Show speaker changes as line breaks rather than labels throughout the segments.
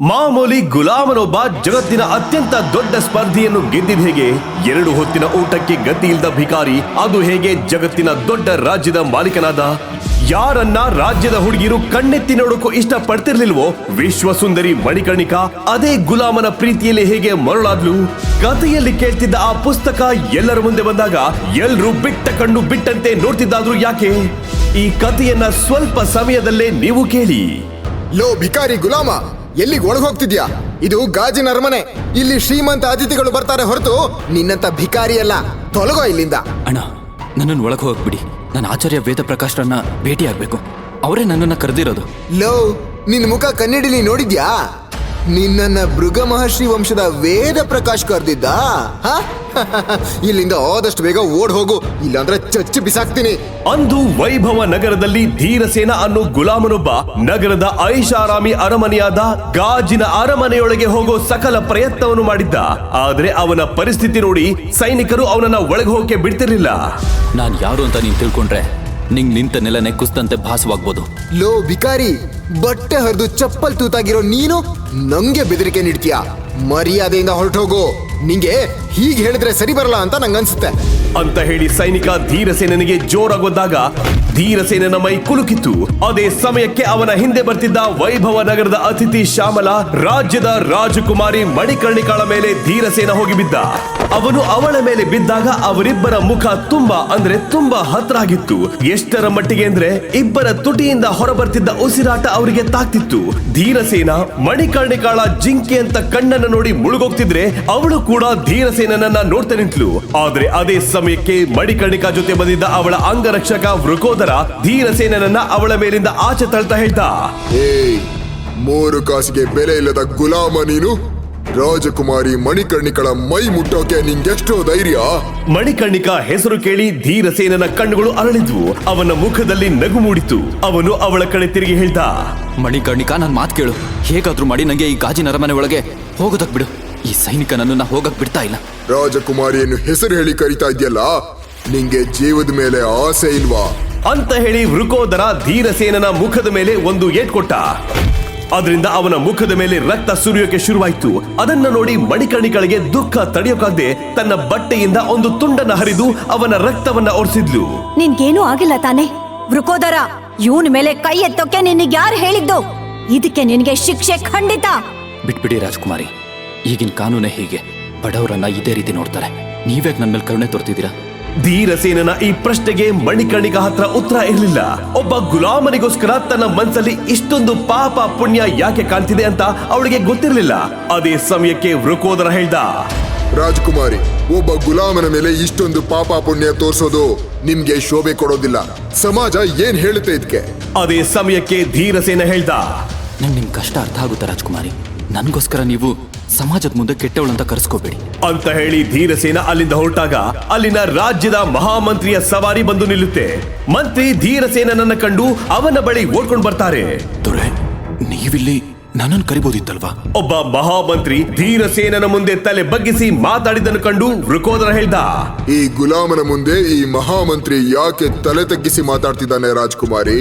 ಮಾಮೂಲಿ ಗುಲಾಮನೊಬ್ಬ ಜಗತ್ತಿನ ಅತ್ಯಂತ ದೊಡ್ಡ ಸ್ಪರ್ಧೆಯನ್ನು ಗೆದ್ದಿದ ಹೇಗೆ? ಎರಡು ಹೊತ್ತಿನ ಊಟಕ್ಕೆ ಗತಿ ಇಲ್ಲದ ಭಿಕಾರಿ, ಅದು ಹೇಗೆ ಜಗತ್ತಿನ ದೊಡ್ಡ ರಾಜ್ಯದ ಮಾಲೀಕನಾದ? ಯಾರನ್ನ ರಾಜ್ಯದ ಹುಡುಗಿರು ಕಣ್ಣೆತ್ತಿ ನೋಡೋಕು ಇಷ್ಟ ಪಡ್ತಿರ್ಲಿಲ್ವೋ ವಿಶ್ವ ಸುಂದರಿ ಮಣಿಕರ್ಣಿಕಾ, ಅದೇ ಗುಲಾಮನ ಪ್ರೀತಿಯಲ್ಲಿ ಹೇಗೆ ಮರಳಾದ್ಲು? ಕಥೆಯಲ್ಲಿ ಕೇಳ್ತಿದ್ದ ಆ ಪುಸ್ತಕ ಎಲ್ಲರ ಮುಂದೆ ಬಂದಾಗ ಎಲ್ರೂ ಬಿಟ್ಟ ಕಣ್ಣು ಬಿಟ್ಟಂತೆ ನೋಡ್ತಿದ್ದಾದ್ರು ಯಾಕೆ? ಈ ಕಥೆಯನ್ನ ಸ್ವಲ್ಪ ಸಮಯದಲ್ಲೇ ನೀವು ಕೇಳಿ.
ಲೋ, ಭಿಕಾರಿ, ಗುಲಾಮ! ಎಲ್ಲಿಗೆ ಒಳಗೆ ಹೋಗ್ತಿದ್ಯಾ? ಇದು ಗಾಜಿನ ಅರಮನೆ. ಇಲ್ಲಿ ಶ್ರೀಮಂತ ಅತಿಥಿಗಳು ಬರ್ತಾರೆ ಹೊರತು ನಿನ್ನಂತ ಭಿಕಾರಿ ಅಲ್ಲ. ತೊಲಗೋ ಇಲ್ಲಿಂದ.
ಅಣ್ಣ ನನ್ನನ್ನು ಒಳಗೆ ಹೋಗ್ಬಿಡಿ ನಾನು ಆಚಾರ್ಯ ವೇದ ಪ್ರಕಾಶ್ರನ್ನ ಭೇಟಿ ಆಗ್ಬೇಕು ಅವರೇ ನನ್ನನ್ನ ಕರೆದಿರೋದು.
ಲೋ ನಿನ್ ಮುಖ ಕನ್ನಡಿಲಿ ನೋಡಿದ್ಯಾ? ನಿನ್ನನ್ನ ಮೃಗ ಮಹರ್ಷಿ ವಂಶದ ವೇದ ಪ್ರಕಾಶ್ ಕರೆದಿದ್ದ? ಹ? ಇಲ್ಲಿಂದ ಆದಷ್ಟು ಬೇಗ ಓಡ್ ಹೋಗು. ಇಲ್ಲಾಂದ್ರೆ ಚಚ್ಚಿ ಬಿಸಾಕ್ತೀನಿ.
ಅಂದು ವೈಭವ ನಗರದಲ್ಲಿ ಧೀರಸೇನ ಅನ್ನೋ ಗುಲಾಮನೊಬ್ಬ ನಗರದ ಐಷಾರಾಮಿ ಅರಮನೆಯಾದ ಗಾಜಿನ ಅರಮನೆಯೊಳಗೆ ಹೋಗೋ ಸಕಲ ಪ್ರಯತ್ನವನ್ನು ಮಾಡಿದ್ದ. ಆದ್ರೆ ಅವನ ಪರಿಸ್ಥಿತಿ ನೋಡಿ ಸೈನಿಕರು ಅವನನ್ನ ಒಳಗೆ ಹೋಗಕ್ಕೆ ಬಿಡ್ತಿರ್ಲಿಲ್ಲ.
ನಾನು ಯಾರು ಅಂತ ನೀನ್ ತಿಳ್ಕೊಂಡ್ರೆ? ನಿಂಗ್ ನಿಂತ ನೆಲನೆ ಕುಸ್ತಂತೆ ಭಾಸವಾಗ್ಬೋದು.
ಲೋ ಭಿಕಾರಿ, ಬಟ್ಟೆ ಹರಿದು ಚಪ್ಪಲ್ ತೂತಾಗಿರೋ ನೀನು ನಂಗೆ ಬೆದರಿಕೆ ನೀಡ್ತೀಯಾ? ಮರ್ಯಾದೆಯಿಂದ ಹೊರಟೋಗು. ನಿಂಗೆ ಹೀಗೆ ಹೇಳಿದ್ರೆ ಸರಿ ಬರಲ್ಲ ಅಂತ ನಂಗನ್ಸುತ್ತೆ.
ಅಂತ ಹೇಳಿ ಸೈನಿಕ ಧೀರಸೇನನಿಗೆ ಜೋರಾಗೋದಾಗ ಧೀರಸೇನನ ಮೈ ಕುಲುಕಿತು ಅದೇ ಸಮಯಕ್ಕೆ ಅವನ ಹಿಂದೆ ಬರ್ತಿದ್ದ ವೈಭವ ನಗರದ ಅತಿಥಿ ಶ್ಯಾಮಲ ರಾಜ್ಯದ ರಾಜಕುಮಾರಿ ಮಣಿಕರ್ಣಿಕಾಳ ಮೇಲೆ ಧೀರಸೇನ ಹೋಗಿ ಬಿದ್ದ. ಅವನು ಅವಳ ಮೇಲೆ ಬಿದ್ದಾಗ ಅವರಿಬ್ಬರ ಮುಖ ತುಂಬಾ ಅಂದ್ರೆ ತುಂಬಾ ಹತ್ರ ಆಗಿತ್ತು ಎಷ್ಟರ ಮಟ್ಟಿಗೆ ಅಂದ್ರೆ ಇಬ್ಬರ ತುಟಿಯಿಂದ ಹೊರಬರ್ತಿದ್ದ ಉಸಿರಾಟ ಅವರಿಗೆ ತಾಕ್ತಿತ್ತು. ಧೀರಸೇನ ಮಣಿಕರ್ಣಿಕಾಳ ಜಿಂಕೆ ಅಂತ ಕಣ್ಣನ್ನು ನೋಡಿ ಮುಳುಗೋಗ್ತಿದ್ರೆ ಅವಳು ಕೂಡ ಧೀರಸೇನನನ್ನ ನೋಡ್ತಾ ನಿಂತ್ಲು. ಆದ್ರೆ ಅದೇ ಸಮಯಕ್ಕೆ ಮಣಿಕರ್ಣಿಕಾ ಜೊತೆ ಬಂದಿದ್ದ ಅವಳ ಅಂಗರಕ್ಷಕ ವೃಕೋದರ ಧೀರಸೇನನನ್ನ ಅವಳ ಮೇಲಿಂದ ಆಚೆ ತಳ್ತಾ ಹೇಳ್ತಾ.
ಏಯ್ ಮೂರು ಕಾಸಿಗೆ ಬೆಲೆ ಇಲ್ಲದ ಗುಲಾಮ ನೀನು? ರಾಜಕುಮಾರಿ ಮಣಿಕರ್ಣಿಕಳ ಮೈ ಮುಟ್ಟೋಕೆ ನಿಂಗೆಷ್ಟೋ ಧೈರ್ಯ?
ಮಣಿಕರ್ಣಿಕಾ ಹೆಸರು ಕೇಳಿ ಧೀರಸೇನನ ಕಣ್ಣುಗಳು ಅರಳಿದ್ವು. ಅವನ ಮುಖದಲ್ಲಿ ನಗು ಮೂಡಿತು ಅವನು ಅವಳ ಕಡೆ ತಿರುಗಿ ಹೇಳ್ದ
ಮಣಿಕರ್ಣಿಕಾ ನನ್ನ ಮಾತು ಕೇಳು. ಹೇಗಾದ್ರೂ ಮಾಡಿ ನಂಗೆ ಈ ಗಾಜಿನ ಅರಮನೆ ಒಳಗೆ ಹೋಗೋದಕ್ ಬಿಡು. ಈ ಸೈನಿಕ ನನ್ನನ್ನ ಹೋಗಕ್ ಬಿಡ್ತಾ ಇಲ್ಲ.
ರಾಜಕುಮಾರಿಯನ್ನು ಹೆಸರು ಹೇಳಿ ಕರಿತಾ ಇದೆಯಲ್ಲ ನಿಂಗೆ ಜೀವದ ಮೇಲೆ ಆಸೆ ಇಲ್ವಾ?
ಅಂತ ಹೇಳಿ ವೃಕೋದರ ಧೀರಸೇನನ ಮುಖದ ಮೇಲೆ ಒಂದು ಏಟ್ ಕೊಟ್ಟ. ಅದರಿಂದ ಅವನ ಮುಖದ ಮೇಲೆ ರಕ್ತ ಸುರಿಯೋಕೆ ಶುರುವಾಯಿತು. ಅದನ್ನ ನೋಡಿ ಮಣಿಕರ್ಣಿಗಳಿಗೆ ದುಃಖ ತಡೆಯೋಕಾಗದೆ ತನ್ನ ಬಟ್ಟೆಯಿಂದ ಒಂದು ತುಂಡನ್ನ ಹರಿದು ಅವನ ರಕ್ತವನ್ನ ಒರೆಸಿದ್ಲು.
ನಿನ್ಗೇನೂ ಆಗಿಲ್ಲ ತಾನೆ. ವೃಕೋದರ ಇವನ ಮೇಲೆ ಕೈ ಎತ್ತೋಕೆ ನಿನಗೆ ಯಾರು ಹೇಳಿದ್ದು? ಇದಕ್ಕೆ ನಿನಗೆ ಶಿಕ್ಷೆ ಖಂಡಿತ.
ಬಿಟ್ಬಿಡಿ ರಾಜ್ಕುಮಾರಿ. ಈಗಿನ ಕಾನೂನೇ ಹೀಗೆ. ಬಡವರನ್ನ ಇದೇ ರೀತಿ ನೋಡ್ತಾರೆ. ನೀವೇ ನನ್ನ ಮೇಲೆ ಕರುಣೆ ತೋರ್ತಿದ್ದೀರಾ?
ಧೀರಸೇನನ ಈ ಪ್ರಶ್ನೆಗೆ ಮಣಿಕರ್ಣಿಗ ಹತ್ರ ಉತ್ತರ ಇರಲಿಲ್ಲ. ಒಬ್ಬ ಗುಲಾಮನಿಗೋಸ್ಕರ ತನ್ನ ಮನಸ್ಸಲ್ಲಿ ಇಷ್ಟೊಂದು ಪಾಪ ಪುಣ್ಯ ಯಾಕೆ ಕಾಣ್ತಿದೆ ಅಂತ ಅವಳಿಗೆ ಗೊತ್ತಿರಲಿಲ್ಲ. ಅದೇ ಸಮಯಕ್ಕೆ ವೃಕೋದರ ಹೇಳ್ದ.
ರಾಜಕುಮಾರಿ ಒಬ್ಬ ಗುಲಾಮನ ಮೇಲೆ ಇಷ್ಟೊಂದು ಪಾಪ ಪುಣ್ಯ ತೋರ್ಸೋದು ನಿಮ್ಗೆ ಶೋಭೆ ಕೊಡೋದಿಲ್ಲ. ಸಮಾಜ ಏನ್ ಹೇಳುತ್ತೆ ಇದಕ್ಕೆ
ಅದೇ ಸಮಯಕ್ಕೆ ಧೀರಸೇನ ಹೇಳ್ದ.
ನಂಗೆ ನಿಮ್ ಕಷ್ಟ ಅರ್ಥ ಆಗುತ್ತೆ ರಾಜ್ಕುಮಾರಿ? ನನಗೋಸ್ಕರ ನೀವು ಸಮಾಜದ ಮುಂದೆ ಕೆಟ್ಟವಳಂತ ಕರೆಸ್ಕೋಬೇಡಿ.
ಅಂತ ಹೇಳಿ ಧೀರಸೇನ ಅಲ್ಲಿಂದ ಹೊರಟಾಗ ಅಲ್ಲಿನ ರಾಜ್ಯದ ಮಹಾಮಂತ್ರಿಯ ಸವಾರಿ ಬಂದು ನಿಲ್ಲುತ್ತೆ. ಮಂತ್ರಿ ಧೀರಸೇನನನ್ನ ಕಂಡು ಅವನ ಬಳಿ ಓಡ್ಕೊಂಡು ಬರ್ತಾರೆ.
ದೊರೆ ನೀವಿಲ್ಲಿ ನನ್ನನ್ನು ಕರಿಬೋದಿತ್ತಲ್ವಾ?
ಒಬ್ಬ ಮಹಾಮಂತ್ರಿ ಧೀರಸೇನನ ಮುಂದೆ ತಲೆ ಬಗ್ಗಿಸಿ ಮಾತಾಡಿದ್ದನ್ನು ಕಂಡು ವೃಕೋದರ ಹೇಳ್ದ
ಈ ಗುಲಾಮನ ಮುಂದೆ ಈ ಮಹಾಮಂತ್ರಿ ಯಾಕೆ ತಲೆ ತಗ್ಗಿಸಿ ಮಾತಾಡ್ತಿದ್ದಾನೆ ರಾಜ್ಕುಮಾರಿ?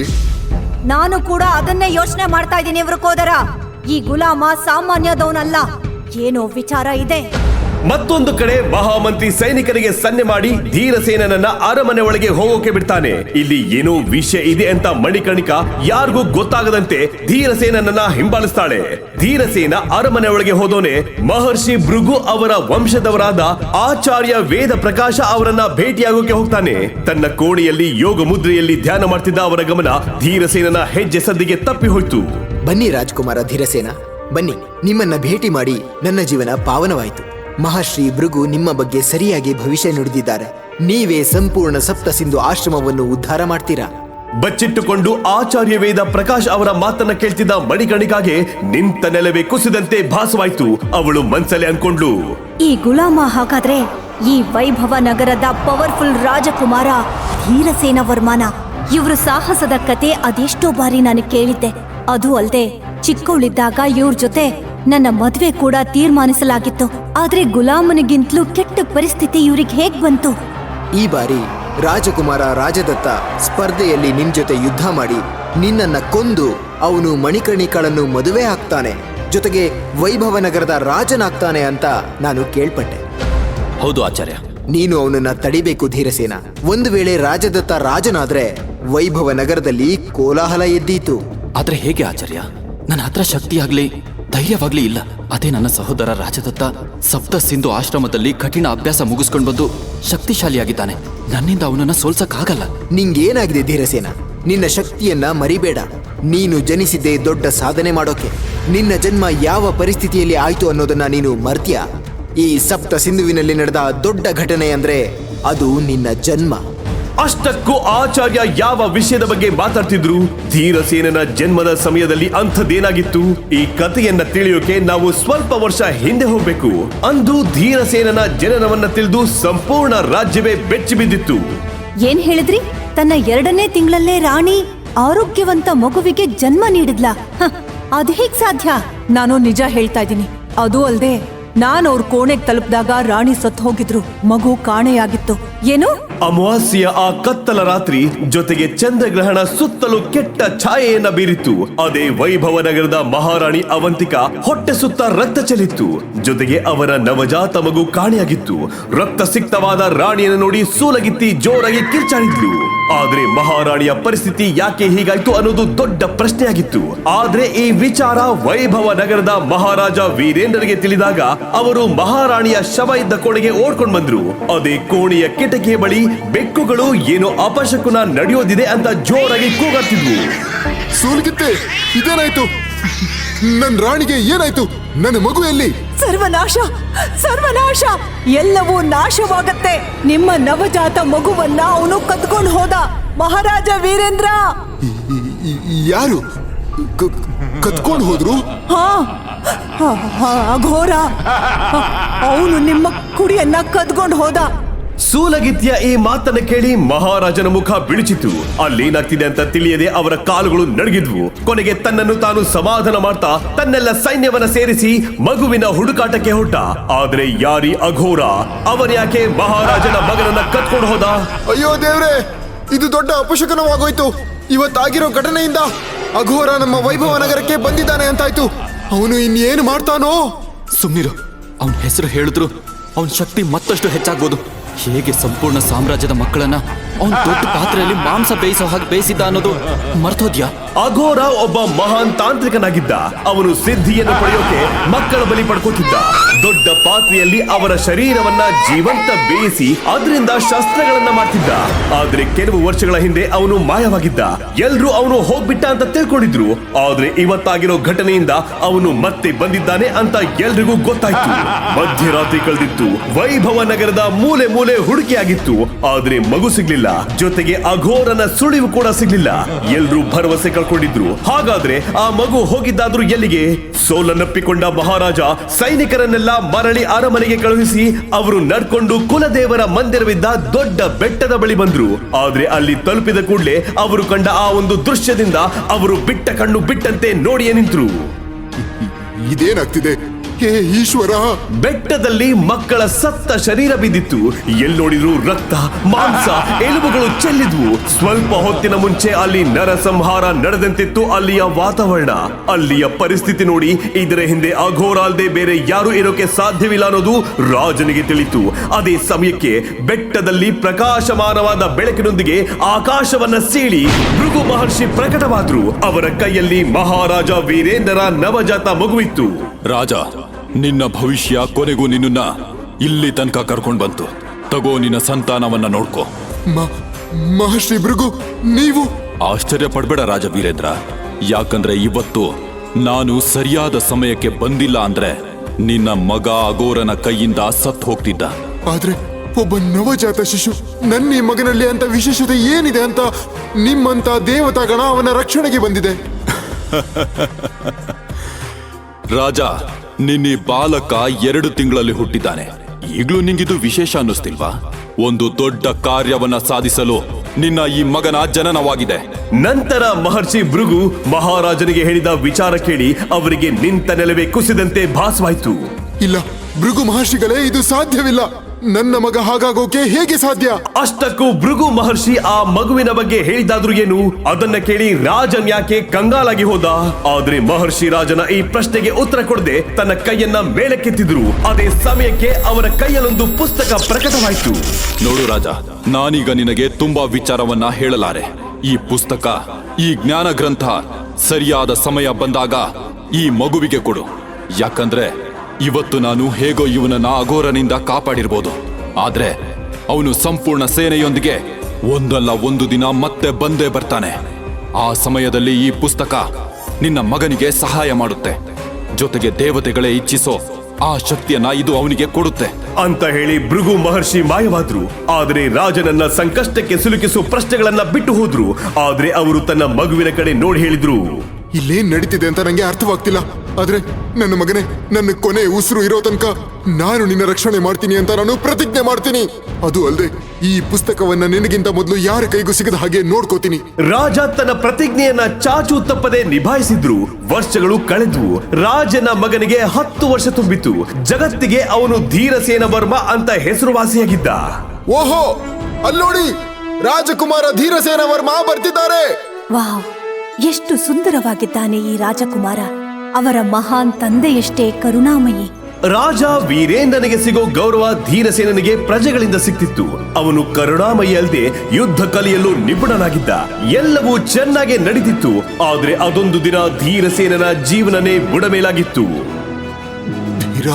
ನಾನು ಕೂಡ ಅದನ್ನೇ ಯೋಚನೆ ಮಾಡ್ತಾ ಇದ್ದೀನಿ ವೃಕೋದರ. ಈ ಗುಲಾಮ ಸಾಮಾನ್ಯದವನಲ್ಲ. ಏನೋ ವಿಚಾರ ಇದೆ.
ಮತ್ತೊಂದು ಕಡೆ ಮಹಾಮಂತ್ರಿ ಸೈನಿಕರಿಗೆ ಸನ್ನೆ ಮಾಡಿ ಧೀರಸೇನನನ್ನ ಅರಮನೆ ಒಳಗೆ ಹೋಗೋಕೆ ಬಿಡ್ತಾನೆ. ಇಲ್ಲಿ ಏನೋ ವಿಷಯ ಇದೆ ಅಂತ ಮಣಿಕರ್ಣಿಕ ಯಾರಿಗೂ ಗೊತ್ತಾಗದಂತೆ ಧೀರಸೇನನನ್ನ ಹಿಂಬಾಲಿಸ್ತಾಳೆ. ಧೀರಸೇನ ಅರಮನೆ ಒಳಗೆ ಹೋದೋನೆ ಮಹರ್ಷಿ ಭೃಗು ಅವರ ವಂಶದವರಾದ ಆಚಾರ್ಯ ವೇದ ಪ್ರಕಾಶ ಅವರನ್ನ ಭೇಟಿಯಾಗೋಕೆ ಹೋಗ್ತಾನೆ. ತನ್ನ ಕೋಣೆಯಲ್ಲಿ ಯೋಗ ಮುದ್ರೆಯಲ್ಲಿ ಧ್ಯಾನ ಮಾಡ್ತಿದ್ದ ಅವರ ಗಮನ ಧೀರಸೇನನ ಹೆಜ್ಜೆ ಸದ್ದಿಗೆ ತಪ್ಪಿ ಹೋಯ್ತು.
ಬನ್ನಿ ರಾಜ್ಕುಮಾರ ಧೀರಸೇನ. ಬನ್ನಿ ನಿಮ್ಮನ್ನ ಭೇಟಿ ಮಾಡಿ ನನ್ನ ಜೀವನ ಪಾವನವಾಯಿತು. ಮಹರ್ಷಿ ಭೃಗು ನಿಮ್ಮ ಬಗ್ಗೆ ಸರಿಯಾಗಿ ಭವಿಷ್ಯ ನುಡಿದಿದ್ದಾರೆ. ನೀವೇ ಸಂಪೂರ್ಣ ಸಪ್ತ ಸಿಂಧು ಆಶ್ರಮವನ್ನು ಉದ್ಧಾರ ಮಾಡ್ತೀರಾ?
ಬಚ್ಚಿಟ್ಟುಕೊಂಡು ಆಚಾರ್ಯ ವೇದ ಪ್ರಕಾಶ್ ಅವರ ಮಾತನ್ನ ಕೇಳ್ತಿದ್ದ ಮಣಿಗಣಿಗಾಗೆ ನಿಂತ ನೆಲವೇ ಕುಸಿದಂತೆ ಭಾಸವಾಯ್ತು ಅವಳು ಮನ್ಸಲೆ ಅನ್ಕೊಂಡ್ಲು
ಈ ಗುಲಾಮ ಹಾಗಾದ್ರೆ ಈ ವೈಭವ ನಗರದ ಪವರ್ಫುಲ್ ರಾಜಕುಮಾರ ಧೀರಸೇನ ವರ್ಮಾನ ಇವರು ಸಾಹಸದ ಕತೆ ಅದೆಷ್ಟೋ ಬಾರಿ ನಾನು ಕೇಳಿದ್ದೆ. ಅದು ಅಲ್ದೆ ಚಿಕ್ಕವಳಿದ್ದಾಗ ಇವ್ರ ಜೊತೆ ನನ್ನ ಮದ್ವೆ ಕೂಡ ತೀರ್ಮಾನಿಸಲಾಗಿತ್ತು. ಆದ್ರೆ ಗುಲಾಮನಿಗಿಂತಲೂ ಕೆಟ್ಟ ಪರಿಸ್ಥಿತಿ ಇವ್ರಿಗೆ ಹೇಗ್ ಬಂತು?
ಈ ಬಾರಿ ರಾಜಕುಮಾರ ರಾಜದತ್ತ ಸ್ಪರ್ಧೆಯಲ್ಲಿ ನಿನ್ ಜೊತೆ ಯುದ್ಧ ಮಾಡಿ ನಿನ್ನನ್ನ ಕೊಂದು ಅವನು ಮಣಿಕರ್ಣಿಕಳನ್ನು ಮದುವೆ ಹಾಕ್ತಾನೆ ಜೊತೆಗೆ ವೈಭವ ನಗರದ ರಾಜನಾಗ್ತಾನೆ ಅಂತ ನಾನು ಕೇಳ್ಪಟ್ಟೆ.
ಹೌದು ಆಚಾರ್ಯ.
ನೀನು ಅವನನ್ನ ತಡಿಬೇಕು ಧೀರಸೇನ. ಒಂದು ವೇಳೆ ರಾಜದತ್ತ ರಾಜನಾದ್ರೆ ವೈಭವ ನಗರದಲ್ಲಿ ಕೋಲಾಹಲ ಎದ್ದೀತು.
ಆದ್ರೆ ಹೇಗೆ ಆಚಾರ್ಯ? ನನ್ನ ಹತ್ರ ಶಕ್ತಿಯಾಗ್ಲಿ, ಧೈರ್ಯವಾಗ್ಲಿ ಇಲ್ಲ. ಅದೇ ನನ್ನ ಸಹೋದರ ರಾಜದತ್ತ ಸಪ್ತ ಸಿಂಧು ಆಶ್ರಮದಲ್ಲಿ ಕಠಿಣ ಅಭ್ಯಾಸ ಮುಗಿಸ್ಕೊಂಡು ಬಂದು ಶಕ್ತಿಶಾಲಿಯಾಗಿದ್ದಾನೆ. ನನ್ನಿಂದ ಅವನನ್ನ ಸೋಲ್ಸಕ್ಕಾಗಲ್ಲ.
ನಿಂಗೇನಾಗಿದೆ ಧೀರಸೇನ? ನಿನ್ನ ಶಕ್ತಿಯನ್ನ ಮರಿಬೇಡ. ನೀನು ಜನಿಸಿದೆ ದೊಡ್ಡ ಸಾಧನೆ ಮಾಡೋಕೆ. ನಿನ್ನ ಜನ್ಮ ಯಾವ ಪರಿಸ್ಥಿತಿಯಲ್ಲಿ ಆಯ್ತು ಅನ್ನೋದನ್ನ ನೀನು ಮರ್ತ್ಯಾ? ಈ ಸಪ್ತ ಸಿಂಧುವಿನಲ್ಲಿ ನಡೆದ ದೊಡ್ಡ ಘಟನೆ ಅಂದ್ರೆ ಅದು ನಿನ್ನ ಜನ್ಮ.
ಅಷ್ಟಕ್ಕೂ ಆಚಾರ್ಯ ಯಾವ ವಿಷಯದ ಬಗ್ಗೆ ಮಾತಾಡ್ತಿದ್ರು? ಧೀರಸೇನನ ಜನ್ಮದ ಸಮಯದಲ್ಲಿ ಅಂಥದ್ದೇನಾಗಿತ್ತು? ಈ ಕಥೆಯನ್ನ ತಿಳಿಯೋಕೆ ನಾವು ಸ್ವಲ್ಪ ವರ್ಷ ಹಿಂದೆ ಹೋಗ್ಬೇಕು. ಅಂದು ಧೀರಸೇನನ ಜನನವನ್ನ ತಿಳಿದು ಸಂಪೂರ್ಣ ರಾಜ್ಯವೇ ಬೆಚ್ಚಿ ಬಿದ್ದಿತ್ತು.
ಏನ್ ಹೇಳಿದ್ರಿ? ತನ್ನ ಎರಡನೇ ತಿಂಗಳಲ್ಲೇ ರಾಣಿ ಆರೋಗ್ಯವಂತ ಮಗುವಿಗೆ ಜನ್ಮ ನೀಡಿದ್ಲ? ಅದ್ ಹೇಗ್ ಸಾಧ್ಯ?
ನಾನು ನಿಜ ಹೇಳ್ತಾ ಇದ್ದೀನಿ. ಅದು ಅಲ್ದೆ, ನಾನು ಅವ್ರ ಕೋಣೆಗ್ ತಲುಪಿದಾಗ ರಾಣಿ ಸತ್ತು ಹೋಗಿದ್ರು. ಮಗು ಕಾಣೆಯಾಗಿತ್ತು.
ಏನು?
ಅಮಾವಾಸ್ಯೆಯ ಆ ಕತ್ತಲ ರಾತ್ರಿ ಜೊತೆಗೆ ಚಂದ್ರಗ್ರಹಣ ಸುತ್ತಲೂ ಕೆಟ್ಟ ಛಾಯೆಯನ್ನ ಬೀರಿತ್ತು. ಅದೇ ವೈಭವ ನಗರದ ಮಹಾರಾಣಿ ಅವಂತಿಕಾ ಹೊಟ್ಟೆ ಸುತ್ತ ರಕ್ತ ಚೆಲ್ಲಿತ್ತು. ಜೊತೆಗೆ ಅವರ ನವಜಾತ ಮಗು ಕಾಣೆಯಾಗಿತ್ತು. ರಕ್ತ ಸಿಕ್ತವಾದ ರಾಣಿಯನ್ನು ನೋಡಿ ಸೂಲಗಿತ್ತಿ ಜೋರಾಗಿ ಕಿರ್ಚಾಡಿದ್ಲು. ಆದ್ರೆ ಮಹಾರಾಣಿಯ ಪರಿಸ್ಥಿತಿ ಯಾಕೆ ಹೀಗಾಯ್ತು ಅನ್ನೋದು ದೊಡ್ಡ ಪ್ರಶ್ನೆಯಾಗಿತ್ತು. ಆದ್ರೆ ಈ ವಿಚಾರ ವೈಭವ ನಗರದ ಮಹಾರಾಜ ವೀರೇಂದ್ರರಿಗೆ ತಿಳಿದಾಗ ಅವರು ಮಹಾರಾಣಿಯ ಶವ ಇದ್ದ ಕೋಣೆಗೆ ಓಡ್ಕೊಂಡ್ ಬಂದ್ರು. ಅದೇ ಕೋಣೆಯ ಕಿಟಕಿಯ ಬಳಿ ಬೆಕ್ಕುಗಳು ಏನೋ ಅಪಶಕುನ ನಡೆಯೋದಿದೆ ಅಂತ ಜೋರಾಗಿ ಕೂಗಾಡ್ತಿದ್ವು.
ಸೂಲ್ಗಿತ್ತೆ ಇದೇನಾಯ್ತು? ನನ್ ರಾಣಿಗೆ ಏನಾಯ್ತು? ನನ್ನ ಮಗು ಎಲ್ಲಿ
ಸರ್ವನಾಶ ಸರ್ವನಾಶ. ಎಲ್ಲವೂ ನಾಶವಾಗತ್ತೆ. ನಿಮ್ಮ ನವಜಾತ ಮಗುವನ್ನ ಅವನು ಕತ್ಕೊಂಡು ಹೋದ. ಮಹಾರಾಜ ವೀರೇಂದ್ರ!
ಯಾರು? ಕ- ಕತ್ಕೊಂಡು ಹೋದ್ರು?
ಹಾ ಘೋರ. ಅವನು ನಿಮ್ಮ ಕುಡಿಯನ್ನ ಕದ್ಕೊಂಡು ಹೋದ.
ಸೂಲಗಿತ್ತಿಯ ಈ ಮಾತನ್ನ ಕೇಳಿ ಮಹಾರಾಜನ ಮುಖ ಬಿಳಿಚಿತು ಅಲ್ಲೇನಾಗ್ತಿದೆ ಅಂತ ತಿಳಿಯದೆ ಅವರ ಕಾಲುಗಳು ನಡಗಿದ್ವು. ಕೊನೆಗೆ ತನ್ನನ್ನು ತಾನು ಸಮಾಧಾನ ಮಾಡ್ತಾ ತನ್ನೆಲ್ಲ ಸೈನ್ಯವನ್ನ ಸೇರಿಸಿ ಮಗುವಿನ ಹುಡುಕಾಟಕ್ಕೆ ಹೊಟ್ಟ ಆದ್ರೆ ಯಾರಿ ಅಘೋರ? ಅವನ್ಯಾಕೆ ಮಹಾರಾಜನ ಮಗನನ್ನ ಕತ್ಕೊಂಡು ಹೋದ?
ಅಯ್ಯೋ ದೇವ್ರೆ ಇದು ದೊಡ್ಡ ಅಪಶಕನವಾಗೋಯ್ತು. ಇವತ್ತಾಗಿರೋ ಘಟನೆಯಿಂದ ಅಘೋರ ನಮ್ಮ ವೈಭವ ನಗರಕ್ಕೆ ಬಂದಿದ್ದಾನೆ ಅಂತಾಯ್ತು. ಅವನು ಇನ್ನೇನು ಮಾಡ್ತಾನೋ?
ಸುಮ್ನಿರು. ಅವನ ಹೆಸರು ಹೇಳಿದ್ರು. ಅವನ ಶಕ್ತಿ ಮತ್ತಷ್ಟು ಹೆಚ್ಚಾಗ್ಬೋದು. ಹೇಗೆ ಸಂಪೂರ್ಣ ಸಾಮ್ರಾಜ್ಯದ ಮಕ್ಕಳನ್ನ ಅವನ್ ದೊಡ್ಡ ಪಾತ್ರೆಯಲ್ಲಿ ಮಾಂಸ ಬೇಯಿಸೋ ಹಾಗೆ ಬೇಯಿಸಿದ್ದ ಅನ್ನೋದು ಮರ್ತೋದ್ಯಾ?
ಅಘೋರ ಒಬ್ಬ ಮಹಾನ್ ತಾಂತ್ರಿಕನಾಗಿದ್ದ. ಅವನು ಸಿದ್ಧಿಯನ್ನು ಪಡೆಯೋಕೆ ಮಕ್ಕಳ ಬಲಿ ಪಡ್ಕೋತಿದ್ದ. ದೊಡ್ಡ ಪಾತ್ರೆಯಲ್ಲಿ ಅವರ ಶರೀರವನ್ನ ಜೀವಂತ ಬೇಯಿಸಿ ಅದರಿಂದ ಶಸ್ತ್ರಗಳನ್ನ ಮಾಡ್ತಿದ್ದ. ಆದ್ರೆ ಕೆಲವು ವರ್ಷಗಳ ಹಿಂದೆ ಅವನು ಮಾಯವಾಗಿದ್ದ. ಎಲ್ರು ಅವನು ಹೋಗ್ಬಿಟ್ಟ ಅಂತ ತಿಳ್ಕೊಂಡಿದ್ರು. ಆದ್ರೆ ಇವತ್ತಾಗಿರೋ ಘಟನೆಯಿಂದ ಅವನು ಮತ್ತೆ ಬಂದಿದ್ದಾನೆ ಅಂತ ಎಲ್ರಿಗೂ ಗೊತ್ತಾಯ್ತು. ಮಧ್ಯರಾತ್ರಿ ಕಳೆದಿತ್ತು. ವೈಭವ ನಗರದ ಮೂಲೆ ಮೂಲೆ ಹುಡುಕಿಯಾಗಿತ್ತು, ಆದ್ರೆ ಮಗು ಸಿಗ್ಲಿಲ್ಲ. ಜೊತೆಗೆ ಅಘೋರನ ಸುಳಿವು ಕೂಡ ಸಿಗ್ಲಿಲ್ಲ. ಎಲ್ರೂ ಭರವಸೆ ಕಳ್ಕೊಂಡಿದ್ರು. ಹಾಗಾದ್ರೆ ಆ ಮಗು ಹೋಗಿದ್ದಾದ್ರೂ ಎಲ್ಲಿಗೆ? ಸೋಲನ್ನಪ್ಪಿಕೊಂಡ ಮಹಾರಾಜ ಸೈನಿಕರನ್ನೆಲ್ಲ ಮರಳಿ ಅರಮನೆಗೆ ಕಳುಹಿಸಿ ಅವರು ನಡ್ಕೊಂಡು ಕುಲದೇವರ ಮಂದಿರವಿದ್ದ ದೊಡ್ಡ ಬೆಟ್ಟದ ಬಳಿ ಬಂದ್ರು. ಆದ್ರೆ ಅಲ್ಲಿ ತಲುಪಿದ ಕೂಡಲೇ ಅವರು ಕಂಡ ಆ ಒಂದು ದೃಶ್ಯದಿಂದ ಅವರು ಬಿಟ್ಟ ಕಣ್ಣು ಬಿಟ್ಟಂತೆ ನೋಡಿಯೇ ನಿಂತರು.
ಇದೇನಾಗ್ತಿದೆ? ಹೇ ಈಶ್ವರ.
ಬೆಟ್ಟದಲ್ಲಿ ಮಕ್ಕಳ ಸತ್ತ ಶರೀರ ಬಿದ್ದಿತ್ತು. ಎಲ್ಲಿ ನೋಡಿದ್ರು ರಕ್ತ ಮಾಂಸ ಎಲುಬುಗಳು ಚೆಲ್ಲಿದ್ವು. ಸ್ವಲ್ಪ ಹೊತ್ತಿನ ಮುಂಚೆ ಅಲ್ಲಿ ನರಸಂಹಾರ ನಡೆದಂತಿತ್ತು ಅಲ್ಲಿಯ ವಾತಾವರಣ. ಅಲ್ಲಿಯ ಪರಿಸ್ಥಿತಿ ನೋಡಿ ಇದರ ಹಿಂದೆ ಅಘೋರಾಲ್ದೆ ಬೇರೆ ಯಾರು ಇರೋಕೆ ಸಾಧ್ಯವಿಲ್ಲ ಅನ್ನೋದು ರಾಜನಿಗೆ ತಿಳಿತು. ಅದೇ ಸಮಯಕ್ಕೆ ಬೆಟ್ಟದಲ್ಲಿ ಪ್ರಕಾಶಮಾನವಾದ ಬೆಳಕಿನೊಂದಿಗೆ ಆಕಾಶವನ್ನ ಸೀಳಿ ಮೃಗು ಮಹರ್ಷಿ ಪ್ರಕಟವಾದ್ರು. ಅವರ ಕೈಯಲ್ಲಿ ಮಹಾರಾಜ ವೀರೇಂದ್ರ ನವಜಾತ ಮಗುವಿತ್ತು.
ರಾಜ ನಿನ್ನ ಭವಿಷ್ಯ ಕೊನೆಗೂ ನಿನ್ನನ್ನ ಇಲ್ಲಿ ತನಕ ಕರ್ಕೊಂಡು ಬಂತು. ತಗೋ ನಿನ್ನ ಸಂತಾನವನ್ನ ನೋಡ್ಕೋ.
ಮಹರ್ಷಿ ಭೃಗು ನೀವು?
ಆಶ್ಚರ್ಯ ಪಡ್ಬೇಡ ರಾಜ ವೀರೇಂದ್ರ ಯಾಕಂದ್ರೆ ಇವತ್ತು ನಾನು ಸರಿಯಾದ ಸಮಯಕ್ಕೆ ಬಂದಿಲ್ಲ ಅಂದ್ರೆ ನಿನ್ನ ಮಗ ಅಗೋರನ ಕೈಯಿಂದ ಸತ್ ಹೋಗ್ತಿದ್ದ.
ಆದ್ರೆ ಒಬ್ಬ ನವಜಾತ ಶಿಶು ನನ್ನ ಈ ಮಗನಲ್ಲಿ ಅಂತ ವಿಶೇಷತೆ ಏನಿದೆ ಅಂತ ನಿಮ್ಮಂತ ದೇವತಾಗಣ ಅವನ ರಕ್ಷಣೆಗೆ ಬಂದಿದೆ.
ರಾಜ ನಿನ್ನೆ ಬಾಲಕ ಎರಡು ತಿಂಗಳಲ್ಲಿ ಹುಟ್ಟಿದ್ದಾನೆ. ಈಗಲೂ ನಿಂಗಿದು ವಿಶೇಷ ಅನ್ನಿಸ್ತಿಲ್ವಾ? ಒಂದು ದೊಡ್ಡ ಕಾರ್ಯವನ್ನ ಸಾಧಿಸಲು ನಿನ್ನ ಈ ಮಗನ ಜನನವಾಗಿದೆ.
ನಂತರ ಮಹರ್ಷಿ ಭೃಗು ಮಹಾರಾಜನಿಗೆ ಹೇಳಿದ ವಿಚಾರ ಕೇಳಿ ಅವರಿಗೆ ನಿಂತ ನೆಲವೇ ಕುಸಿದಂತೆ ಭಾಸವಾಯಿತು.
ಇಲ್ಲ ಭೃಗು ಮಹರ್ಷಿಗಳೇ ಇದು ಸಾಧ್ಯವಿಲ್ಲ. ನನ್ನ ಮಗ ಹಾಗಾಗೋಕೆ ಹೇಗೆ ಸಾಧ್ಯ?
ಅಷ್ಟಕ್ಕೂ ಭೃಗು ಮಹರ್ಷಿ ಆ ಮಗುವಿನ ಬಗ್ಗೆ ಹೇಳಿದಾದ್ರು ಏನು? ಅದನ್ನ ಕೇಳಿ ರಾಜನ್ ಯಾಕೆ ಕಂಗಾಲಾಗಿ ಹೋದ? ಆದ್ರೆ ಮಹರ್ಷಿ ರಾಜನ ಈ ಪ್ರಶ್ನೆಗೆ ಉತ್ತರ ಕೊಡದೆ ತನ್ನ ಕೈಯನ್ನ ಮೇಲಕ್ಕೆತ್ತಿದ್ರು. ಅದೇ ಸಮಯಕ್ಕೆ ಅವರ ಕೈಯಲ್ಲೊಂದು ಪುಸ್ತಕ ಪ್ರಕಟವಾಯಿತು.
ನೋಡು ರಾಜ ನಾನೀಗ ನಿನಗೆ ತುಂಬಾ ವಿಚಾರವನ್ನ ಹೇಳಲಾರೆ. ಈ ಪುಸ್ತಕ ಈ ಜ್ಞಾನ ಗ್ರಂಥ ಸರಿಯಾದ ಸಮಯ ಬಂದಾಗ ಈ ಮಗುವಿಗೆ ಕೊಡು. ಯಾಕಂದ್ರೆ ಇವತ್ತು ನಾನು ಹೇಗೋ ಇವನನ್ನ ಅಘೋರನಿಂದ ಕಾಪಾಡಿರ್ಬೋದು. ಆದ್ರೆ ಅವನು ಸಂಪೂರ್ಣ ಸೇನೆಯೊಂದಿಗೆ ಒಂದಲ್ಲ ಒಂದು ದಿನ ಮತ್ತೆ ಬಂದೇ ಬರ್ತಾನೆ. ಆ ಸಮಯದಲ್ಲಿ ಈ ಪುಸ್ತಕ ನಿನ್ನ ಮಗನಿಗೆ ಸಹಾಯ ಮಾಡುತ್ತೆ. ಜೊತೆಗೆ ದೇವತೆಗಳೇ ಇಚ್ಛಿಸೋ ಆ ಶಕ್ತಿಯನ್ನ ಇದು ಅವನಿಗೆ ಕೊಡುತ್ತೆ.
ಅಂತ ಹೇಳಿ ಭೃಗು ಮಹರ್ಷಿ ಮಾಯವಾದ್ರು. ಆದ್ರೆ ರಾಜನನ್ನ ಸಂಕಷ್ಟಕ್ಕೆ ಸಿಲುಕಿಸುವ ಪ್ರಶ್ನೆಗಳನ್ನ ಬಿಟ್ಟು ಹೋದ್ರು. ಆದ್ರೆ ಅವರು ತನ್ನ ಮಗುವಿನ ಕಡೆ ನೋಡಿ ಹೇಳಿದ್ರು.
ಇಲ್ಲೇನ್ ನಡೀತಿದೆ ಅಂತ ನಂಗೆ ಅರ್ಥವಾಗ್ತಿಲ್ಲ. ಆದ್ರೆ ನನ್ನ ಮಗನೇ ನನ್ನ ಕೊನೆ ಉಸಿರು ಇರೋ ತನಕ ನಾನು ನಿನ್ನ ರಕ್ಷಣೆ ಮಾಡ್ತೀನಿ ಅಂತ ನಾನು ಪ್ರತಿಜ್ಞೆ ಮಾಡ್ತೀನಿ. ಅದು ಅಲ್ಲದೆ ಈ ಪುಸ್ತಕವನ್ನ ನಿನಗಿಂತ ಮೊದಲು ಯಾರ ಕೈಗೂ ಸಿಗದ ಹಾಗೆ ನೋಡ್ಕೋತೀನಿ.
ರಾಜ ತನ್ನ ಪ್ರತಿಜ್ಞೆಯನ್ನ ಚಾಚು ತಪ್ಪದೆ ನಿಭಾಯಿಸಿದ್ರು. ವರ್ಷಗಳು ಕಳೆದು ರಾಜನ ಮಗನಿಗೆ ಹತ್ತು ವರ್ಷ ತುಂಬಿತು ಜಗತ್ತಿಗೆ ಅವನು ಧೀರಸೇನ ವರ್ಮ ಅಂತ ಹೆಸರುವಾಸಿಯಾಗಿದ್ದ.
ಓಹೋ ಅಲ್ಲೋಡಿ ರಾಜಕುಮಾರ ಧೀರಸೇನ ವರ್ಮ ಬರ್ತಿದ್ದಾರೆ.
ವಾವ್ ಎಷ್ಟು ಸುಂದರವಾಗಿದ್ದಾನೆ ಈ ರಾಜಕುಮಾರ. ಅವರ ಮಹಾನ್ ತಂದೆಯಷ್ಟೇ ಕರುಣಾಮಯಿ.
ರಾಜ ವೀರೇಂದ್ರನಿಗೆ ಸಿಗೋ ಗೌರವ ಧೀರಸೇನನಿಗೆ ಪ್ರಜೆಗಳಿಂದ ಸಿಕ್ತಿತ್ತು. ಅವನು ಕರುಣಾಮಯಿ ಅಲ್ಲದೆ ಯುದ್ಧ ಕಲಿಯಲು ನಿಪುಣನಾಗಿದ್ದ. ಎಲ್ಲವೂ ಚೆನ್ನಾಗಿ ನಡೀತಿತ್ತು. ಆದ್ರೆ ಅದೊಂದು ದಿನ ಧೀರಸೇನನ ಜೀವನನೇ ಬುಡಮೇಲಾಗಿತ್ತು.
ಧೀರ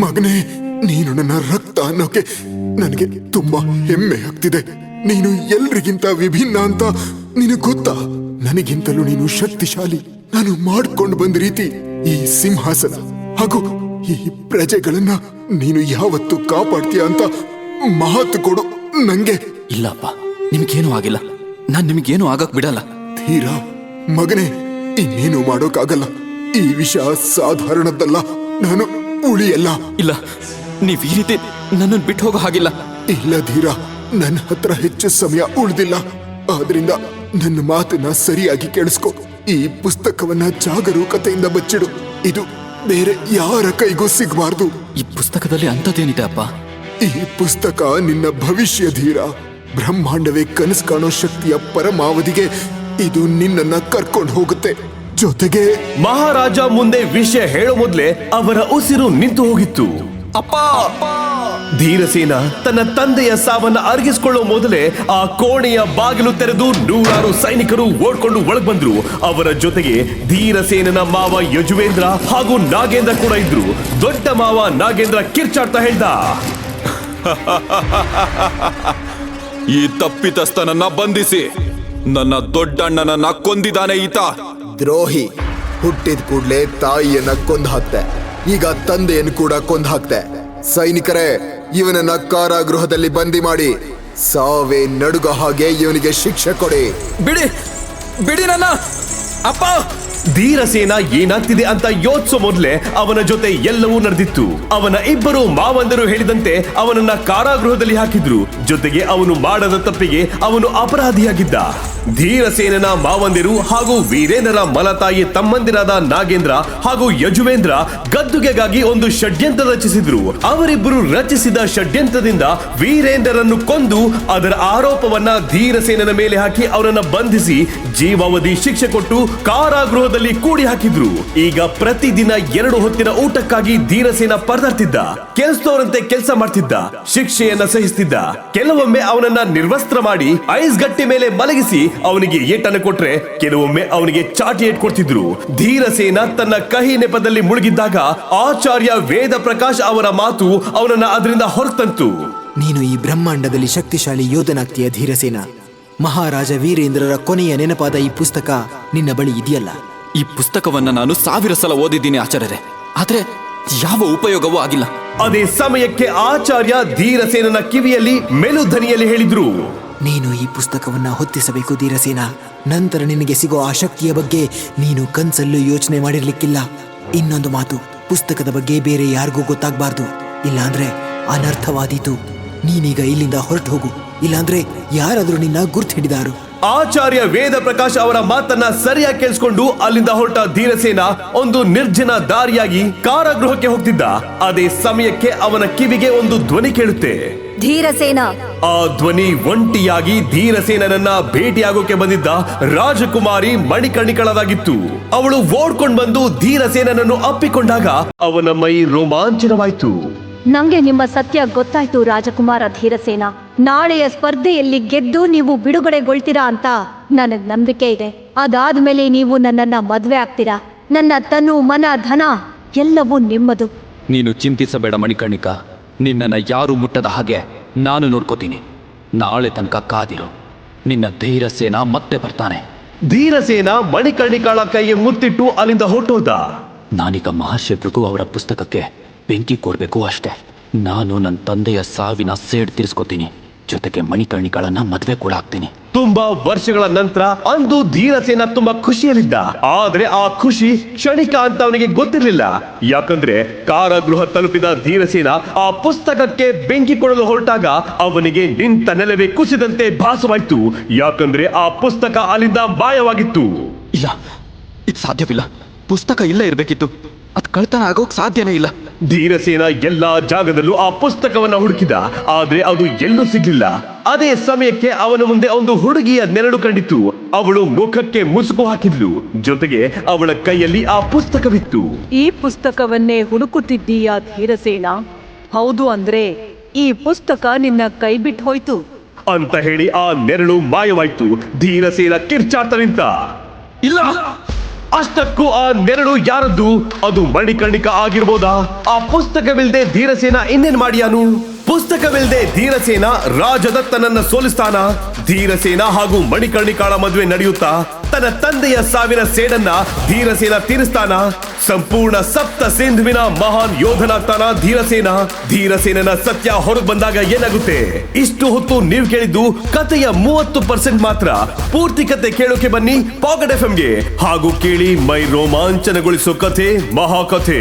ಮಗನೇ ನೀನು ನನ್ನ ರಕ್ತ ಅನ್ನೋಕೆ ನನಗೆ ತುಂಬಾ ಹೆಮ್ಮೆ ಆಗ್ತಿದೆ. ನೀನು ಎಲ್ರಿಗಿಂತ ವಿಭಿನ್ನ ಅಂತ ನಿನಗೆ ಗೊತ್ತಾ? ನನಗಿಂತಲೂ ನೀನು ಶಕ್ತಿಶಾಲಿ. ನಾನು ಮಾಡ್ಕೊಂಡು ಬಂದ ರೀತಿ ಈ ಸಿಂಹಾಸನ ಹಾಗೂ ಈ ಪ್ರಜೆಗಳನ್ನ ನೀನು ಯಾವತ್ತು ಕಾಪಾಡ್ತೀಯ ಅಂತ ಮಾತು ಕೊಡು ನಂಗೆ.
ಇಲ್ಲಪ್ಪ ನಿಮ್ಗೇನು ಆಗಿಲ್ಲ. ನಾನ್ ನಿಮ್ಗೇನು ಆಗಕ್ ಬಿಡಲ್ಲ.
ಧೀರಾ ಮಗನೇ ಇನ್ನೇನು ಮಾಡೋಕ್ಕಾಗಲ್ಲ. ಈ ವಿಷಯ ಸಾಧಾರಣದ್ದಲ್ಲ. ನಾನು ಉಳಿಯಲ್ಲ.
ಇಲ್ಲ ನೀವ್ ಈ ರೀತಿ ನನ್ನನ್ನು ಬಿಟ್ಟು ಹೋಗೋ ಹಾಗಿಲ್ಲ.
ಇಲ್ಲ ಧೀರ ನನ್ನ ಹತ್ರ ಹೆಚ್ಚು ಸಮಯ ಉಳಿದಿಲ್ಲ. ಆದ್ರಿಂದ ನನ್ನ ಮಾತನ್ನ ಸರಿಯಾಗಿ ಕೇಳಿಸ್ಕೊ. ಈ ಪುಸ್ತಕವನ್ನ ಜಾಗರೂಕತೆಯಿಂದ ಬಚ್ಚಿಡು. ಇದು ಬೇರೆ ಯಾರ ಕೈಗೂ ಸಿಗಬಾರ್ದು.
ಈ ಪುಸ್ತಕದಲ್ಲಿ ಅಂಥದ್ದೇನಿದೆ ಅಪ್ಪ?
ಈ ಪುಸ್ತಕ ನಿನ್ನ ಭವಿಷ್ಯ ಧೀರ. ಬ್ರಹ್ಮಾಂಡವೇ ಕನಸು ಕಾಣೋ ಶಕ್ತಿಯ ಪರಮಾವಧಿಗೆ ಇದು ನಿನ್ನನ್ನ ಕರ್ಕೊಂಡು ಹೋಗುತ್ತೆ. ಜೊತೆಗೆ
ಮಹಾರಾಜ ಮುಂದೆ ವಿಷಯ ಹೇಳೋ ಮೊದ್ಲೇ ಅವರ ಉಸಿರು ನಿಂತು ಹೋಗಿತ್ತು.
ಅಪ್ಪ!
ಧೀರಸೇನ ತನ್ನ ತಂದೆಯ ಸಾವನ್ನ ಅರಗಿಸಿಕೊಳ್ಳೋ ಮೊದಲೇ ಆ ಕೋಣೆಯ ಬಾಗಿಲು ತೆರೆದು ನೂರಾರು ಸೈನಿಕರು ಓಡ್ಕೊಂಡು ಒಳಗ್ ಬಂದ್ರು. ಅವರ ಜೊತೆಗೆ ಧೀರಸೇನನ ಮಾವ ಯಜುವೇಂದ್ರ ಹಾಗೂ ನಾಗೇಂದ್ರ ಕೂಡ ಇದ್ರು. ದೊಡ್ಡ ಮಾವ ನಾಗೇಂದ್ರ ಕಿರ್ಚಾಡ್ತಾ ಹೇಳ್ದ.
ಈ ತಪ್ಪಿತಸ್ಥನನ್ನ ಬಂಧಿಸಿ. ನನ್ನ ದೊಡ್ಡಣ್ಣನನ್ನ ಕೊಂದಿದ್ದಾನೆ ಈತ.
ದ್ರೋಹಿ. ಹುಟ್ಟಿದ ಕೂಡ್ಲೆ ತಾಯಿಯನ್ನ ಕೊಂದು ಹಾಕ್ತೆ ಈಗ ತಂದೆಯನ್ನು ಕೂಡ ಕೊಂದು ಹಾಕ್ತೆ ಸೈನಿಕರೇ ಇವನನ್ನ ಕಾರಾಗೃಹದಲ್ಲಿ ಬಂದಿ ಮಾಡಿ. ಸಾವೇ ನಡುಗ ಹಾಗೆ ಇವನಿಗೆ ಶಿಕ್ಷೆ ಕೊಡಿ.
ಬಿಡಿ ಬಿಡಿ ನನ್ನ ಅಪ್ಪ.
ಧೀರಸೇನ ಏನಾಗ್ತಿದೆ ಅಂತ ಯೋಚಿಸೋ ಮೊದಲೇ ಅವನ ಜೊತೆ ಎಲ್ಲವೂ ನಡೆದಿತ್ತು. ಅವನ ಇಬ್ಬರು ಮಾವಂದರು ಹೇಳಿದಂತೆ ಅವನನ್ನ ಕಾರಾಗೃಹದಲ್ಲಿ ಹಾಕಿದ್ರು. ಜೊತೆಗೆ ಅವನು ಮಾಡದ ತಪ್ಪಿಗೆ ಅವನು ಅಪರಾಧಿಯಾಗಿದ್ದ. ಧೀರಸೇನನ ಮಾವಂದಿರು ಹಾಗೂ ವೀರೇಂದ್ರರ ಮಲತಾಯಿ ತಮ್ಮಂದಿರಾದ ನಾಗೇಂದ್ರ ಹಾಗೂ ಯಜುವೇಂದ್ರ ಗದ್ದುಗೆಗಾಗಿ ಒಂದು ಷಡ್ಯಂತ್ರ ರಚಿಸಿದ್ರು. ಅವರಿಬ್ಬರು ರಚಿಸಿದ ಷಡ್ಯಂತ್ರದಿಂದ ವೀರೇಂದ್ರರನ್ನು ಕೊಂದು ಅದರ ಆರೋಪವನ್ನ ಧೀರಸೇನನ ಮೇಲೆ ಹಾಕಿ ಅವರನ್ನ ಬಂಧಿಸಿ ಜೀವಾವಧಿ ಶಿಕ್ಷೆ ಕೊಟ್ಟು ಕಾರಾಗೃಹದಲ್ಲಿ ಕೂಡಿ ಹಾಕಿದ್ರು. ಈಗ ಪ್ರತಿದಿನ ಎರಡು ಹೊತ್ತಿನ ಊಟಕ್ಕಾಗಿ ಧೀರಸೇನ ಪರದಾಡ್ತಿದ್ದ. ಕೆಲಸದವರಂತೆ ಕೆಲಸ ಮಾಡ್ತಿದ್ದ. ಶಿಕ್ಷೆಯನ್ನ ಸಹಿಸ್ತಿದ್ದ. ಕೆಲವೊಮ್ಮೆ ಅವನನ್ನ ನಿರ್ವಸ್ತ್ರ ಮಾಡಿ ಐಸ್ ಗಟ್ಟಿ ಮೇಲೆ ಮಲಗಿಸಿ ಅವನಿಗೆ ಏಟನ್ನು ಕೊಟ್ರೆ ಕೆಲವೊಮ್ಮೆ ಅವನಿಗೆ ಚಾಟಿ ಏಟ್ ಕೊಡ್ತಿದ್ರು. ಧೀರಸೇನ ತನ್ನ ಕಹಿ ನೆಪದಲ್ಲಿ ಮುಳುಗಿದ್ದಾಗ ಆಚಾರ್ಯ ವೇದ ಪ್ರಕಾಶ್ ಅವರ ಮಾತು ಅವನನ್ನ ಅದರಿಂದ ಹೊರತಂತು.
ನೀನು ಈ ಬ್ರಹ್ಮಾಂಡದಲ್ಲಿ ಶಕ್ತಿಶಾಲಿ ಯೋಧನಾಗ್ತೀಯ ಧೀರಸೇನ. ಮಹಾರಾಜ ವೀರೇಂದ್ರರ ಕೊನೆಯ ನೆನಪಾದ ಈ ಪುಸ್ತಕ ನಿನ್ನ ಬಳಿ ಇದೆಯಲ್ಲ?
ಈ ಪುಸ್ತಕವನ್ನ ನಾನು ಸಾವಿರ ಸಲ ಓದಿದ್ದೀನಿ ಆಚಾರ್ಯರೇ. ಆದ್ರೆ ಯಾವ ಉಪಯೋಗವೂ ಆಗಿಲ್ಲ.
ಅದೇ ಸಮಯಕ್ಕೆ ಆಚಾರ್ಯ ಧೀರಸೇನನ ಕಿವಿಯಲ್ಲಿ ಮೆಲುಧ್ವನಿಯಲ್ಲಿ ಹೇಳಿದ್ರು.
ನೀನು ಈ ಪುಸ್ತಕವನ್ನ ಹೊತ್ತಿಸಬೇಕು ಧೀರಸೇನ. ನಂತರ ನಿನಗೆ ಸಿಗೋ ಆ ಶಕ್ತಿಯ ಬಗ್ಗೆ ನೀನು ಕನ್ಸಲ್ಲೂ ಯೋಚನೆ ಮಾಡಿರ್ಲಿಕ್ಕಿಲ್ಲ. ಇನ್ನೊಂದು ಮಾತು ಪುಸ್ತಕದ ಬಗ್ಗೆ ಬೇರೆ ಯಾರಿಗೂ ಗೊತ್ತಾಗ್ಬಾರ್ದು. ಇಲ್ಲಾಂದ್ರೆ ಅನರ್ಥವಾದೀತು. ನೀನೀಗ ಇಲ್ಲಿಂದ ಹೊರಟು ಹೋಗು. ಇಲ್ಲಾಂದ್ರೆ ಯಾರಾದರೂ ನಿನ್ನ ಗುರ್ತು ಹಿಡಿದಾರು
ಆಚಾರ್ಯ ವೇದ ಪ್ರಕಾಶ್ ಅವರ ಮಾತನ್ನ ಸರಿಯಾಗಿ ಕೇಳಿಸಿಕೊಂಡು ಅಲ್ಲಿಂದ ಹೊರಟ ಧೀರಸೇನ ಒಂದು ನಿರ್ಜನ ದಾರಿಯಾಗಿ ಕಾರಾಗೃಹಕ್ಕೆ ಹೋಗ್ತಿದ್ದ. ಅದೇ ಸಮಯಕ್ಕೆ ಅವನ ಕಿವಿಗೆ ಒಂದು ಧ್ವನಿ ಕೇಳುತ್ತೆ.
ಧೀರಸೇನ.
ಆ ಧ್ವನಿ ಒಂಟಿಯಾಗಿ ಧೀರಸೇನನನ್ನ ಭೇಟಿಯಾಗೋಕೆ ಬಂದಿದ್ದ ರಾಜಕುಮಾರಿ ಮಣಿಕರ್ಣಿಕಳದಾಗಿತ್ತು ಅವಳು ಓಡ್ಕೊಂಡ್ ಬಂದು ಧೀರಸೇನನನ್ನು ಅಪ್ಪಿಕೊಂಡಾಗ ಅವನ ಮೈ ರೋಮಾಂಚನವಾಯ್ತು.
ನಂಗೆ ನಿಮ್ಮ ಸತ್ಯ ಗೊತ್ತಾಯ್ತು ರಾಜಕುಮಾರ ಧೀರಸೇನ. ನಾಳೆಯ ಸ್ಪರ್ಧೆಯಲ್ಲಿ ಗೆದ್ದು ನೀವು ಬಿಡುಗಡೆಗೊಳ್ತೀರಾ ಅಂತ ನನಗ್ ನಂಬಿಕೆ ಇದೆ. ಅದಾದ್ಮೇಲೆ ನೀವು ನನ್ನನ್ನ ಮದ್ವೆ ಆಗ್ತೀರಾ? ನನ್ನ ತನು ಮನ ಧನ ಎಲ್ಲವೂ ನಿಮ್ಮದು.
ನೀನು ಚಿಂತಿಸಬೇಡ ಮಣಿಕರ್ಣಿಕ. ನಿನ್ನನ್ನು ಯಾರು ಮುಟ್ಟದ ಹಾಗೆ ನಾನು ನೋಡ್ಕೋತೀನಿ. ನಾಳೆ ತನಕ ಕಾದಿರು. ನಿನ್ನ ಧೀರಸೇನ ಮತ್ತೆ ಬರ್ತಾನೆ.
ಧೀರಸೇನ ಮಣಿಕರ್ಣಿಕಾಳ ಕೈಗೆ ಮುತ್ತಿಟ್ಟು ಅಲ್ಲಿಂದ ಹೊರಟೋದ?
ನಾನೀಗ ಮಹಾಶಿವರಿಗೂ ಅವರ ಪುಸ್ತಕಕ್ಕೆ ಬೆಂಕಿ ಕೊಡಬೇಕು ಅಷ್ಟೇ. ನಾನು ನನ್ನ ತಂದೆಯ ಸಾವಿನ ಸೇಡ್ ತೀರಿಸ್ಕೋತೀನಿ. ಜೊತೆಗೆ ಮಣಿಕರ್ಣಿಗಳನ್ನ ಮದುವೆ ಕೂಡ ಹಾಕ್ತೀನಿ
ತುಂಬಾ ವರ್ಷಗಳ ನಂತರ ಅಂದು ಧೀರಸೇನ ತುಂಬಾ ಖುಷಿಯಲ್ಲಿದ್ದ. ಆದ್ರೆ ಆ ಖುಷಿ ಕ್ಷಣಿಕ ಅಂತ ಅವನಿಗೆ ಗೊತ್ತಿರಲಿಲ್ಲ. ಯಾಕಂದ್ರೆ ಕಾರಾಗೃಹ ತಲುಪಿದ ಧೀರಸೇನ ಆ ಪುಸ್ತಕಕ್ಕೆ ಬೆಂಕಿ ಕೊಡಲು ಹೊರಟಾಗ ಅವನಿಗೆ ನಿಂತ ನೆಲವೇ ಕುಸಿದಂತೆ ಭಾಸವಾಯ್ತು. ಯಾಕಂದ್ರೆ ಆ ಪುಸ್ತಕ ಅಲ್ಲಿಂದ ಮಾಯವಾಗಿತ್ತು
ಇಲ್ಲ ಇದು ಸಾಧ್ಯವಿಲ್ಲ. ಪುಸ್ತಕ ಇಲ್ಲೇ ಇರಬೇಕಿತ್ತು. ಅದು ಕಳ್ತನ ಆಗೋಕ್ ಸಾಧ್ಯನೇ ಇಲ್ಲ.
ಧೀರಸೇನ ಎಲ್ಲಾ ಜಾಗದಲ್ಲೂ ಆ ಪುಸ್ತಕವನ್ನ ಹುಡುಕಿದ ಆದ್ರೆ ಅದು ಎಲ್ಲೂ ಸಿಗ್ಲಿಲ್ಲ. ಅದೇ ಸಮಯಕ್ಕೆ ಅವನ ಮುಂದೆ ಒಂದು ಹುಡುಗಿಯ ನೆರಳು ಕಂಡಿತು. ಅವಳು ಮುಖಕ್ಕೆ ಮುಸುಕು ಹಾಕಿದ್ಲು. ಜೊತೆಗೆ ಅವಳ ಕೈಯಲ್ಲಿ ಆ ಪುಸ್ತಕವಿತ್ತು.
ಈ ಪುಸ್ತಕವನ್ನೇ ಹುಡುಕುತ್ತಿದ್ದೀಯಾ ಧೀರಸೇನ? ಹೌದು ಅಂದ್ರೆ ಈ ಪುಸ್ತಕ ನಿನ್ನ ಕೈ ಬಿಟ್ಟು ಹೋಯ್ತು.
ಅಂತ ಹೇಳಿ ಆ ನೆರಳು ಮಾಯವಾಯ್ತು. ಧೀರಸೇನ ಕಿರ್ಚಾಟ ನಿಂತ. ಇಲ್ಲ ಅಷ್ಟಕ್ಕೂ ಆ ನೆರಳು ಯಾರದ್ದು? ಅದು ಮಣಿಕರ್ಣಿಕ ಆಗಿರ್ಬೋದಾ? ಆ ಪುಸ್ತಕವಿಲ್ಲದೆ ಧೀರಸೇನ ಇನ್ನೇನ್ ಮಾಡಿಯಾನು? ಪುಸ್ತಕವಿಲ್ದೆ ಧೀರಸೇನ ರಾಜದತ್ತನನ್ನ ಸೋಲಿಸ್ತಾನ? ಧೀರಸೇನ ಹಾಗೂ ಮಣಿಕರ್ಣಿಕಾಳ ಮದುವೆ ನಡೆಯುತ್ತಾ? ತನ್ನ ತಂದೆಯ ಸಾವಿನ ಸೇಡನ್ನ ಧೀರಸೇನ ತೀರಿಸ್ತಾನ? ಸಂಪೂರ್ಣ ಸಪ್ತ ಸಿಂಧುವಿನ ಮಹಾನ್ ಯೋಧನಾಗ್ತಾನ ಧೀರಸೇನ? ಧೀರಸೇನನ ಸತ್ಯ ಹೊರಗೆ ಬಂದಾಗ ಏನಾಗುತ್ತೆ? ಇಷ್ಟು ಹೊತ್ತು ನೀವು ಕೇಳಿದ್ದು ಕಥೆಯ ಮೂವತ್ತು ಪರ್ಸೆಂಟ್ ಮಾತ್ರ. ಪೂರ್ತಿ ಕತೆ ಕೇಳೋಕೆ ಬನ್ನಿ ಪಾಕೆಟ್ ಎಫ್ ಹಾಗೂ ಕೇಳಿ ಮೈ ರೋಮಾಂಚನಗೊಳಿಸೋ ಕಥೆ, ಮಹಾಕಥೆ.